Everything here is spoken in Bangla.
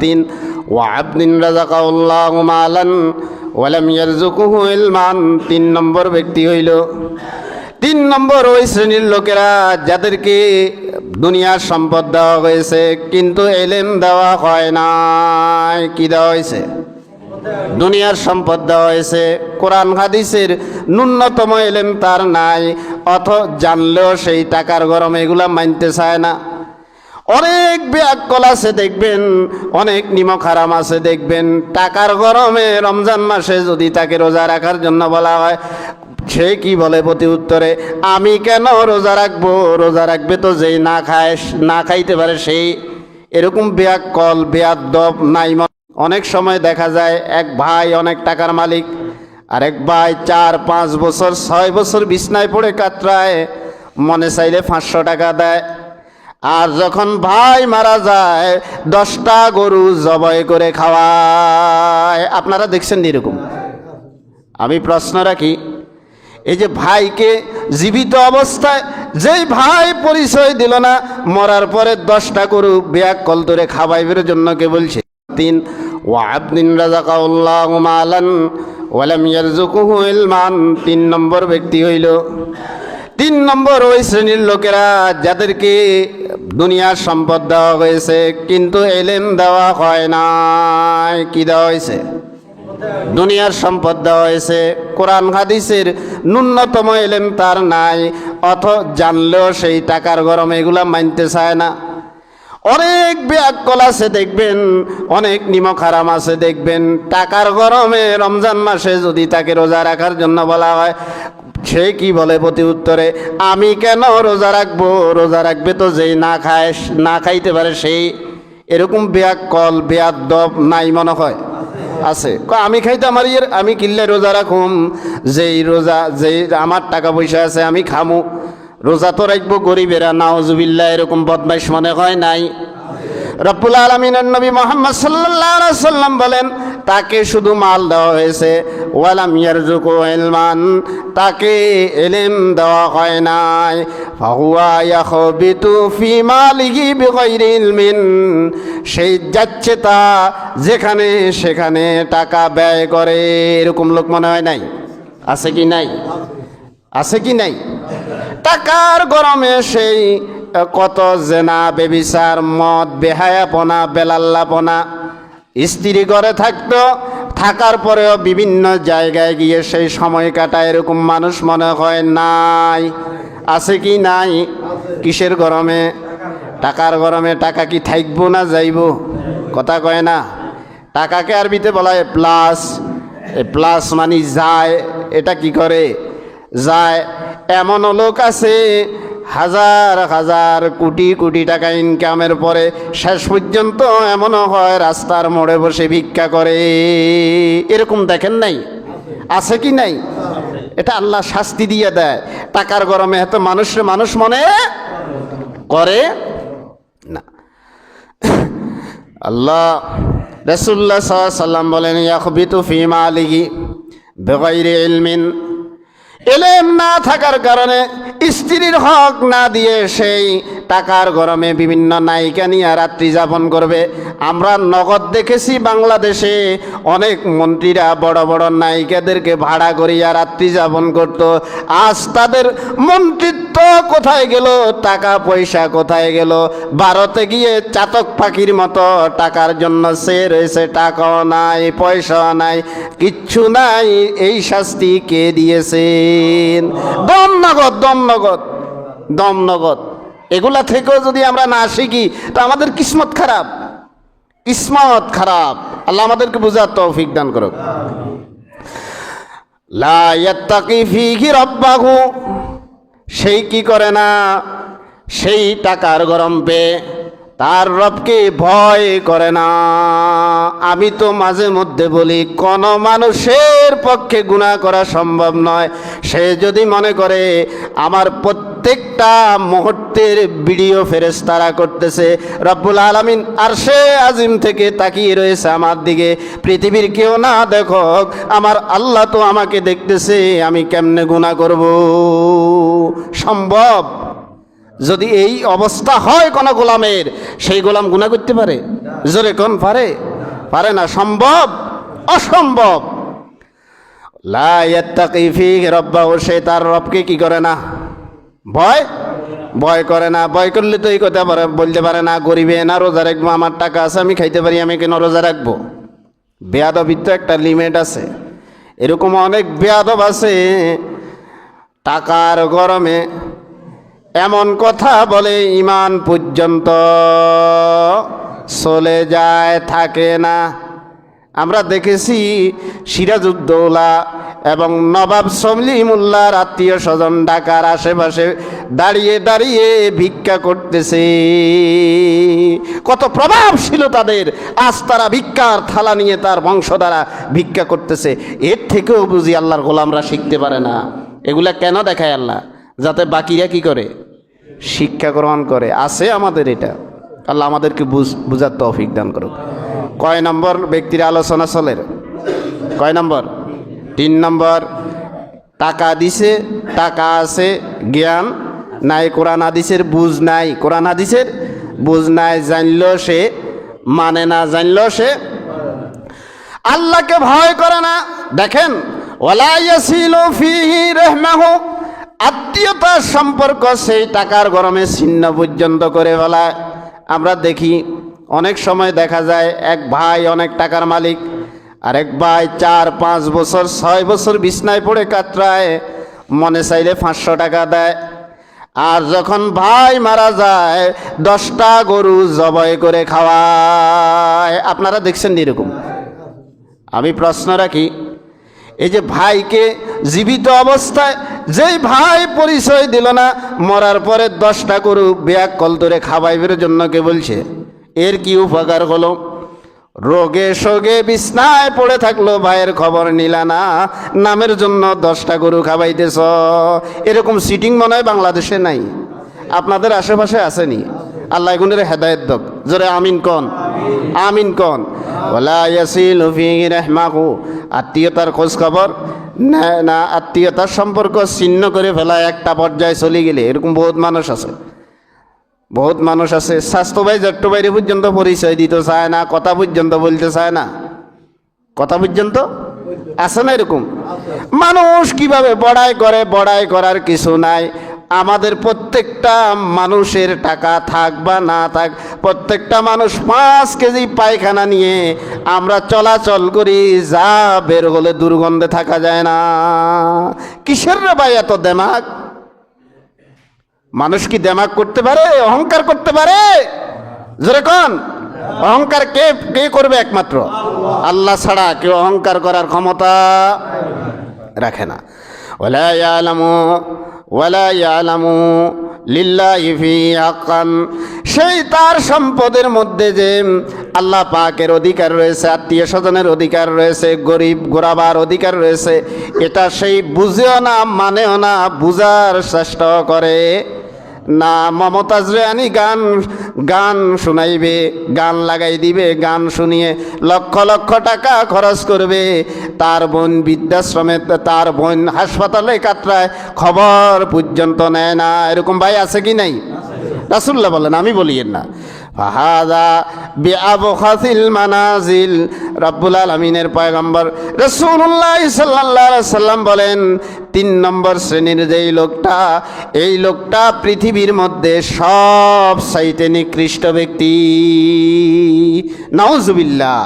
তিন ওয়াবদিন রাজাকাউল্লাহ মালান ওয়ালাম ইয়ারজুকুহু ইলমান। তিন নম্বর ব্যক্তি হইল। তিন নম্বর ওই শ্রেণির লোকেরা যাদেরকে দুনিয়ার সম্পদ দেওয়া হয়েছে, কিন্তু এলেম দেওয়া হয় নাই। কি দেওয়া হয়েছে? দুনিয়ার সম্পদ দেওয়া হয়েছে। কোরআন হাদিসের ন্যূনতম এলেম তার নাই অথ জানলেও সেই টাকার গরম এগুলা মানতে চায় না। অনেক ব্যাকল আছে, দেখবেন। অনেক নিমক হারাম আছে, দেখবেন। টাকার গরমে রমজান মাসে যদি তাকে রোজা রাখার জন্য বলা হয়, সে কি বলে প্রতি উত্তরে, আমি কেন রোজা রাখব? রোজা রাখবে তো যেই না খায়, না খাইতে পারে সেই। এরকম বেয়াকল বেয়াদব নাই অনেক সময় দেখা যায়, এক ভাই অনেক টাকার মালিক আরেক ভাই চার, পাঁচ বছর, ছয় বছর বিছনায় পড়ে কাতরায়, মনে চাইলে পাঁচশো টাকা দেয়। আর যখন ভাই মারা যায়, দশটা গরু জবাই করে খাওয়ায়। আপনারা দেখছেন এরকম? আমি প্রশ্ন রাখি, এই যে ভাইকে জীবিত অবস্থায়, যেই ভাই পরিচয় দিল না, মরার পরে দশটা গরু বেয়াক কল ধরে খাওয়াইবের জন্য কে বলছে? তিন ওয়াবদিন রাজাকাউল্লাহ মালান ওয়ালাম তিন নম্বর ব্যক্তি হইল। তিন নম্বর ওই শ্রেণির লোকেরা যাদেরকে দুনিয়ার সম্পদ দেওয়া হয়েছে, কিন্তু এলেম দেওয়া হয় নাই। কি দেওয়া হয়েছে? দুনিয়ার সম্পদ দেওয়া হয়েছে। কোরআন, হাদিসের ন্যূনতম এলেম তার নাই অথ জানলেও সেই টাকার গরম এগুলা মানতে চায় না। অনেক ব্যাকল আছে, দেখবেন। অনেক নিমক হারাম আছে, দেখবেন। টাকার গরমে রমজান মাসে যদি তাকে রোজা রাখার জন্য বলা হয় সে কি বলে প্রতি উত্তরে, আমি কেন রোজা রাখব? রোজা রাখবে তো যেই না খায়, না খাইতে পারে সেই। এরকম বেয়াকল বেয়াদব নাই মনে হয়? আছে। আমি খাইতে আমার ইয়ের, আমি কিনলে রোজা রাখুম, যেই রোজা, যেই আমার টাকা পয়সা আছে আমি খামু। রোজা তো রাখব গরিবেরা নাওজুবিল্লা এরকম বদমাইশ মনে হয় নাই? রব্বুল আলমিনের নবী মোহাম্মদ সাল্লাহ সাল্লাম বলেন, তাকে শুধু মাল দেওয়া হয়েছে, ওয়ালাম ইয়ারজুকু ইলমান, তাকে এলেম দেওয়া হয় নাই। সেই যাচ্ছে তা যেখানে সেখানে টাকা ব্যয় করে। এরকম লোক মনে হয় নাই? আছে কি নাই? আছে কি নাই? টাকার গরমে সেই কত জেনা, বেবিচার, মদ, বেহায়াপনা, বেলাল্লাপনা। স্ত্রী ঘরে থাকতো, থাকার পরেও বিভিন্ন জায়গায় গিয়ে সেই সময় কাটায়, এরকম মানুষ মনে হয় নাই। আছে কি নাই? কিসের গরমে? টাকার গরমে টাকা কি থাকব না যাইব? কথা কয় না। টাকাকে আরবিতে বলা হয় প্লাস প্লাস মানে যায়, এটা কি করে? যায়। এমনও লোক আছে হাজার হাজার কোটি কোটি টাকা ইনকামের পরে শেষ পর্যন্ত এমনও হয় রাস্তার মোড়ে বসে ভিক্ষা করে। এরকম দেখেন নাই? আছে কি নাই? এটা আল্লাহ শাস্তি দিয়ে দেয়। টাকার গরমে এত মানুষের মানুষ মনে করে? না। আল্লাহ রসুল্লাহ সাল্লাম বলেন ইয়াকবিতু ফিমা আলিগি বেগাইরে ইলমিন। এলেম না থাকার কারণে স্ত্রীর হক না দিয়ে সেই টাকার গরমে বিভিন্ন নায়িকা নিয়ে রাত্রি যাপন করবে। আমরা নগদ দেখেছি বাংলাদেশে অনেক মন্ত্রীরা বড় বড় নায়িকাদেরকে ভাড়া করিয়া রাত্রি যাপন করত। আজ তাদের মন্ত্রিত্ব কোথায় গেল? টাকা পয়সা কোথায় গেল? ভারতে গিয়ে চাতক পাখির মতো টাকার জন্য সে রয়েছে, টাকাও নাই পয়সা নাই, কিচ্ছু নাই, এই শাস্তি কে দিয়েছেন? দম নগদ দম নগদ দম নগদ। এগুলা থেকেও যদি আমরা না শিখি, তো আমাদের কিসমত খারাপ। কিসমত খারাপ। আল্লাহ আমাদেরকে বুঝার তৌফিক দান করুক। সেই কি করে না? সেই টাকার গরম পেয়ে তার রবকে ভয় করে না। আমি তো মাঝে মধ্যে বলি, কোন মানুষের পক্ষে গুণা করা সম্ভব নয়। সে যদি মনে করে, আমার প্রত্যেকটা মুহূর্তের ভিডিও ফেরেস তারা করতেছে। রব্বুল আলমিন আর সে আজিম থেকে তাকিয়ে রয়েছে আমার দিকে। পৃথিবীর কেউ না দেখো আমার আল্লাহ তো আমাকে দেখতেছে, আমি কেমনে গুণা করব? সম্ভব? যদি এই অবস্থা হয় কোনো গোলামের, সেই গোলাম গুণা করতে পারে? জোরে কোন পারে? পারে না। সম্ভব? অসম্ভব? লা ইয়াত্তাকি ফি রব্বাহু, সে তার রবকে কি করে না? ভয়? ভয় করে না, ভয় করলে তো এই কথা বলতে পারে না, গরিবে না, রোজা রাখব, আমার টাকা আছে, আমি খাইতে পারি, আমি কেন রোজা রাখব? বেয়াদবির তো একটা লিমিট আছে। এরকম অনেক বেয়াদব আছে, টাকার গরমে এমন কথা বলে, ইমান পর্যন্ত চলে যায়, থাকে না। আমরা দেখেছি সিরাজউদ্দৌলা এবং নবাব সমলিমুল্লার আত্মীয় স্বজন ঢাকার আশেপাশে দাঁড়িয়ে দাঁড়িয়ে ভিক্ষা করতেছে। কত প্রভাব ছিল তাদের। আজ তারা ভিক্ষার থালা নিয়ে তার বংশ দ্বারা ভিক্ষা করতেছে। এর থেকেও বুঝি আল্লাহর গোলামরা শিখতে পারে না। এগুলা কেন দেখায় আল্লাহ? যাতে বাকিরা কি করে? শিক্ষা গ্রহণ করে। আছে আমাদের এটা। আল্লাহ আমাদেরকে বুঝ, বুঝার তৌফিক দান করুক। কয় নম্বর ব্যক্তির আলোচনা চলের? কয় নম্বর? তিন নম্বর, টাকা দিছে, টাকা আছে, জ্ঞান নাই, কোরআন হাদিসের বুঝ নাই। কোরআন হাদিসের বুঝ নাই, জানলো সে মানে না জানলো সে? আল্লাহকে ভয় করে না। দেখেন আত্মীয়তার সম্পর্ক সেই টাকার গরমে ছিন্ন পর্যন্ত করে ফেলায়। আমরা দেখি অনেক সময় দেখা যায় এক ভাই অনেক টাকার মালিক আরেক ভাই চার, পাঁচ বছর, ছয় বছর বিছনায় পড়ে কাতরায়, মনে চাইলে পাঁচশো টাকা দেয়। আর যখন ভাই মারা যায়, দশটা গরু জবাই করে খাওয়ায়। আপনারা দেখছেন এরকম? আমি প্রশ্ন রাখি, এই যে ভাইকে জীবিত অবস্থায় যেই ভাই পরিচয় দিল না, মরার পরে দশটা গরু ব্যাগ কল ধরে খাওয়াইবের জন্য কে বলছে? এর কি উপকার হলো? রোগে সোগে বিছনায় পড়ে থাকল, ভাইয়ের খবর নিলা না। নামের জন্য দশটা গরু খাবাইতেছ। এরকম সিটিং মনে হয় বাংলাদেশে নাই। আপনাদের আশেপাশে আসেনি। আল্লাহ গুনের হেদায়ত দক জোরে আমিন কন। আমিন কন। ওলা ইয়াসিল ফি রাহমাহু। আত্মীয়তার খোঁজ খবর? না আত্মীয়তার সম্পর্ক ছিন্ন করে ফেলা একটা পর্যায়ে চলে গেলে। এরকম বহুত মানুষ আছে। বহুত মানুষ আছে, স্বাস্থ্য ভাই জট্ট বাইরে পর্যন্ত পরিচয় দিতে চায় না, কথা পর্যন্ত বলতে চায় না। কথা পর্যন্ত? আছে না এরকম? মানুষ কীভাবে বড়াই করে, বড়াই করার কিছু নাই। আমাদের প্রত্যেকটা মানুষের টাকা থাক বা না থাক, প্রত্যেকটা মানুষ পাঁচ কেজি পায়খানা নিয়ে আমরা চলাচল করি, যা বের হলে দুর্গন্ধে থাকা যায় না। কিসের রে ভাই এত দেমাগ মানুষ কি দেমাগ করতে পারে? অহংকার করতে পারে? যেরকম অহংকার কে কে করবে একমাত্র? আল্লাহ ছাড়া কেউ অহংকার করার ক্ষমতা রাখে না। সেই তার সম্পদের মধ্যে যে আল্লাহ পাকের অধিকার রয়েছে, আত্মীয় স্বজনের অধিকার রয়েছে, গরিব গোরাবার অধিকার রয়েছে, এটা সেই বুঝেও না, মানেও না, বুঝার চেষ্টা করে। না মমতাজ রেয়ানি গান গান শুনাইবে, গান লাগাই দিবে, গান শুনিয়ে লক্ষ লক্ষ টাকা খরচ করবে। তার বোন বৃদ্ধাশ্রমে, তার বোন হাসপাতালে কাতরায়, খবর পর্যন্ত নেয় না। এরকম ভাই আছে কি নাই? রাসুল্লাহ বলেন, আমি বলিয়েন না। ফাহাদা বিআবখাসিল মানাজিল রব্বুল আলমিনের পয়গম্বর রসুল্লাহ সাল্লাহ সাল্লাম বলেন, তিন নম্বর শ্রেণির যেই লোকটা, এই লোকটা পৃথিবীর মধ্যে সব সাইতে নিকৃষ্ট ব্যক্তি। নাউজুবিল্লাহ।